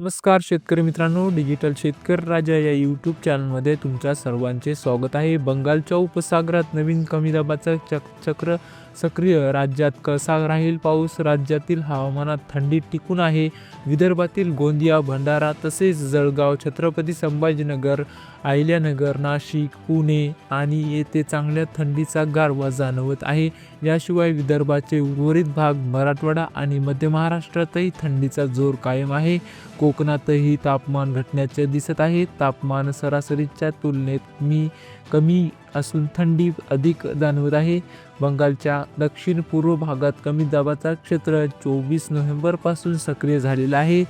नमस्कार शेतकरी मित्रांनो डिजिटल शेतकरी राजा या यूट्यूब चॅनलमध्ये तुमच्या सर्वांचे स्वागत आहे. बंगालच्या उपसागरात नवीन कमी दाबाचं चक चक्र सक्रिय राज्यात कसा राहील पाऊस. राज्यातील हवामानात थंडी टिकून आहे. विदर्भातील गोंदिया भंडारा तसेच जळगाव छत्रपती संभाजीनगर अहिल्यानगर नाशिक पुणे आणि येथे चांगल्या थंडीचा गारवा जाणवत आहे. याशिवाय विदर्भाचे उर्वरित भाग मराठवाडा आणि मध्य महाराष्ट्रातही थंडीचा जोर कायम आहे. कोकणातही तापमान घटण्याचे दिसत आहे. तापमान सरासरीच्या तुलनेत मी कमी असून थंडी अधिक जाणवत आहे. बंगालच्या दक्षिण पूर्व भागात कमी दाबाचा क्षेत्र चोवीस नोव्हेंबरपासून सक्रिय झालेलं आहे.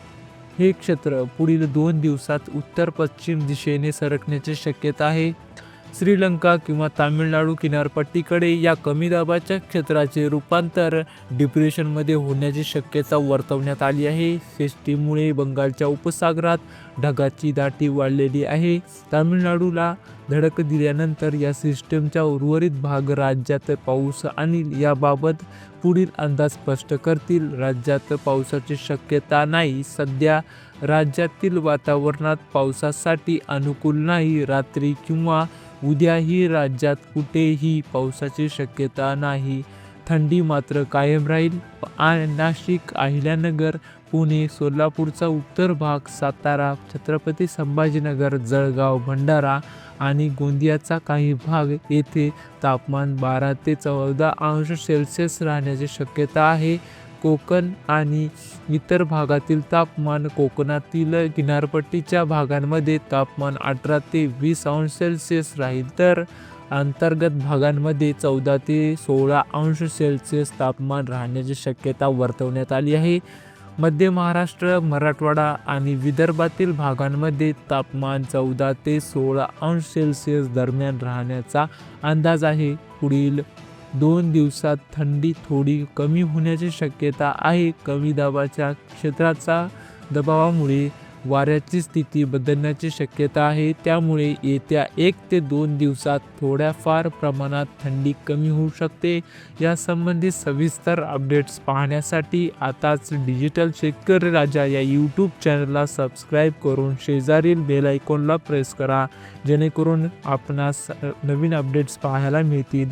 हे क्षेत्र पुढील दोन दिवसात उत्तर पश्चिम दिशेने सरकण्याची शक्यता आहे. श्रीलंका किंवा तामिळनाडू किनारपट्टीकडे या कमी दाबाच्या क्षेत्राचे रूपांतर डिप्रेशनमध्ये होण्याची शक्यता वर्तवण्यात आली आहे. सिस्टीमुळे बंगालच्या उपसागरात ढगाची दाटी वाढलेली आहे. तामिळनाडूला धडक दिल्यानंतर या सिस्टमचा उर्वरित भाग राज्यात पाऊस आणि याबाबत पुढील अंदाज स्पष्ट करतील. राज्यात पावसाची शक्यता नाही. सध्या राज्यातील वातावरणात पावसासाठी अनुकूल नाही. रात्री किंवा उद्याही राज्यात कुठेही पावसाची शक्यता नाही. थंडी मात्र कायम राहील. नाशिक अहिल्यानगर पुणे सोलापूरचा उत्तर भाग सातारा छत्रपती संभाजीनगर जळगाव भंडारा आणि गोंदियाचा काही भाग येथे तापमान बारा ते चौदा अंश सेल्सिअस राहण्याची शक्यता आहे. कोकण आणि इतर भागातील तापमान कोकणातील किनारपट्टीच्या भागांमध्ये तापमान अठरा ते वीस अंश सेल्सिअस राहील. तर अंतर्गत भागांमध्ये चौदा ते सोळा अंश सेल्सिअस तापमान राहण्याची शक्यता वर्तवण्यात आली आहे. मध्य महाराष्ट्र मराठवाडा आणि विदर्भातील भागांमध्ये तापमान चौदा ते सोळा अंश सेल्सिअस दरम्यान राहण्याचा अंदाज आहे. पुढील दोन दिवसात थंडी थोडी कमी होण्याची शक्यता आहे. कमी दाबाच्या क्षेत्राचा दबावामुळे वाऱ्याची स्थिती बदलण्याची शक्यता आहे. त्यामुळे येत्या एक ते दोन दिवसात थोड्याफार प्रमाणात थंडी कमी होऊ शकते. यासंबंधी सविस्तर अपडेट्स पाहण्यासाठी आताच डिजिटल शेतकरी राजा या यूट्यूब चॅनलला सबस्क्राईब करून शेजारील बेल आयकॉनला प्रेस करा. जेणेकरून आपणास नवीन अपडेट्स पाहायला मिळतील.